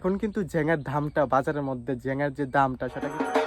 এখন কিন্তু জেঙের দামটা বাজারের মধ্যে জেঙের যে দামটা সেটা কিন্তু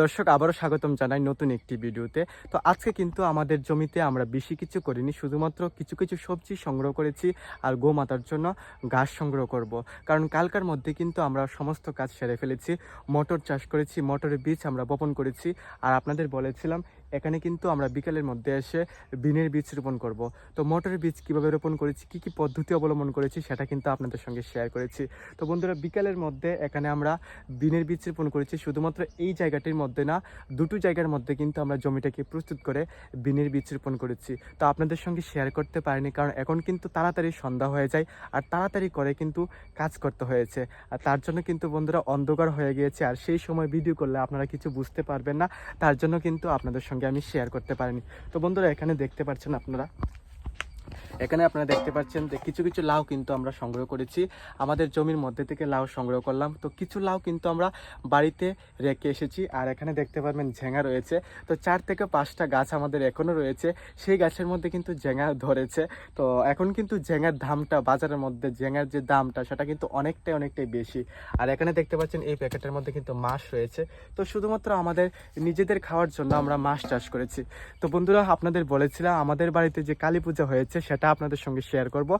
দর্শক, আবারও স্বাগতম জানাই নতুন একটি ভিডিওতে তো আজকে কিন্তু আমাদের জমিতে আমরা বেশি কিছু করিনি, শুধুমাত্র কিছু কিছু সবজি সংগ্রহ করেছি আর গোমাতার জন্য ঘাস সংগ্রহ করব। কারণ কালকার মধ্যে কিন্তু আমরা সমস্ত কাজ সেরে ফেলেছি, মটর চাষ করেছি, মটরের বীজ আমরা বপন করেছি আর আপনাদের বলেছিলাম এখানে কিন্তু আমরা বিকালের মধ্যে এসে বিনের বীজ রোপণ করব। তো মটরের বীজ কীভাবে রোপণ করেছি, কি কি পদ্ধতি অবলম্বন করেছি, সেটা কিন্তু আপনাদের সঙ্গে শেয়ার করেছি। তো বন্ধুরা, বিকালের মধ্যে এখানে আমরা বিনের বীজ রোপণ করেছি। শুধুমাত্র এই জায়গাটির মধ্যে না, দুটো জায়গার মধ্যে কিন্তু আমরা জমিটাকে প্রস্তুত করে বিনের বীজ রোপণ করেছি। তো আপনাদের সঙ্গে শেয়ার করতে পারিনি, কারণ এখন কিন্তু তাড়াতাড়ি সন্ধ্যা হয়ে যায় আর তাড়াতাড়ি করে কিন্তু কাজ করতে হয়েছে। আর তার জন্য কিন্তু বন্ধুরা অন্ধকার হয়ে গিয়েছে আর সেই সময় ভিডিও করলে আপনারা কিছু বুঝতে পারবেন না। তার জন্য কিন্তু আপনাদের সঙ্গে আমি শেয়ার করতে পারিনি। তো বন্ধুরা এখানে দেখতে পাচ্ছেন আপনারা এখানে আপনারা দেখতে পাচ্ছেন যে কিছু কিছু লাউ কিন্তু আমরা সংগ্রহ করেছি। আমাদের জমির মধ্যে থেকে লাউ সংগ্রহ করলাম। তো কিছু লাউ কিন্তু আমরা বাড়িতে রেখে এসেছি আর এখানে দেখতে পারবেন ঝেঙা রয়েছে। তো চার থেকে পাঁচটা গাছ আমাদের এখনও রয়েছে। সেই গাছের মধ্যে কিন্তু ঝেঙা ধরেছে। তো এখন কিন্তু ঝেঙার দামটা, বাজারের মধ্যে ঝেঙার যে দামটা, সেটা কিন্তু অনেকটাই অনেকটাই বেশি। আর এখানে দেখতে পাচ্ছেন এই প্যাকেটের মধ্যে কিন্তু মাছ রয়েছে। তো শুধুমাত্র আমাদের নিজেদের খাওয়ার জন্য আমরা মাছ চাষ করেছি। তো বন্ধুরা, আপনাদের বলেছিলাম, আমাদের বাড়িতে যে কালী পূজা হয়েছে, সেটা আপনাদের সঙ্গে শেয়ার করব।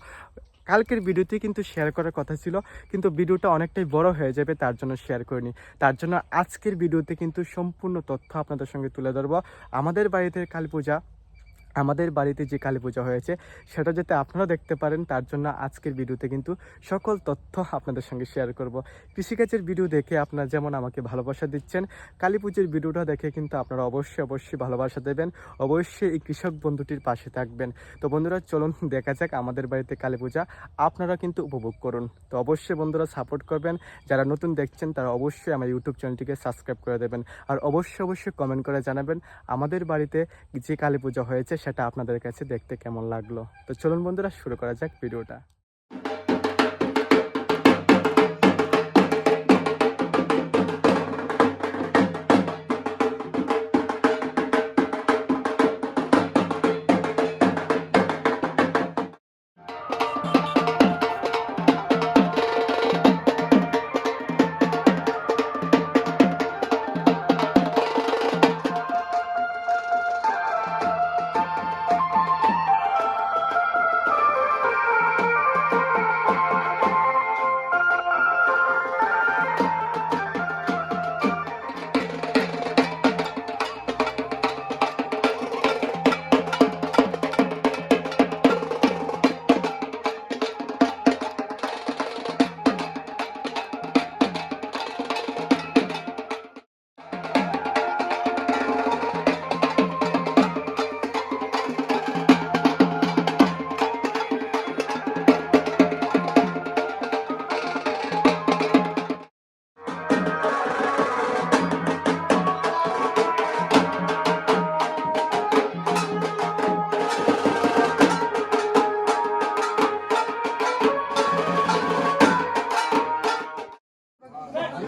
কালকের ভিডিওতে কিন্তু শেয়ার করার কথা ছিল, কিন্তু ভিডিওটা অনেকটাই বড় হয়ে যাবে, তার জন্য শেয়ার করিনি। তার জন্য আজকের ভিডিওতে কিন্তু সম্পূর্ণ তথ্য আপনাদের সঙ্গে তুলে ধরবো। আমাদের বাড়িতে কালী পূজা আমাদের বাড়িতে যে কালী পূজা হয়েছে, সেটা যাতে আপনারা দেখতে পারেন, তার জন্য আজকের ভিডিওতে কিন্তু সকল তথ্য আপনাদের সঙ্গে শেয়ার করব। কৃষিকাজের ভিডিও দেখে আপনারা যেমন আমাকে ভালোবাসা দিচ্ছেন, কালী পুজোর ভিডিওটা দেখে কিন্তু আপনারা অবশ্যই অবশ্যই ভালোবাসা দেবেন। অবশ্যই এই কৃষক বন্ধুটির পাশে থাকবেন। তো বন্ধুরা, চলুন দেখা যাক আমাদের বাড়িতে কালী পূজা আপনারা কিন্তু উপভোগ করুন। তো অবশ্যই বন্ধুরা সাপোর্ট করবেন। যারা নতুন দেখছেন, তারা অবশ্যই আমার ইউটিউব চ্যানেলটিকে সাবস্ক্রাইব করে দেবেন। আর অবশ্যই অবশ্যই কমেন্ট করে জানাবেন, আমাদের বাড়িতে যে কালী পূজা হয়েছে সেটা আপনাদের কাছে দেখতে কেমন লাগল? তো চলুন বন্ধুরা শুরু করা যাক ভিডিওটা।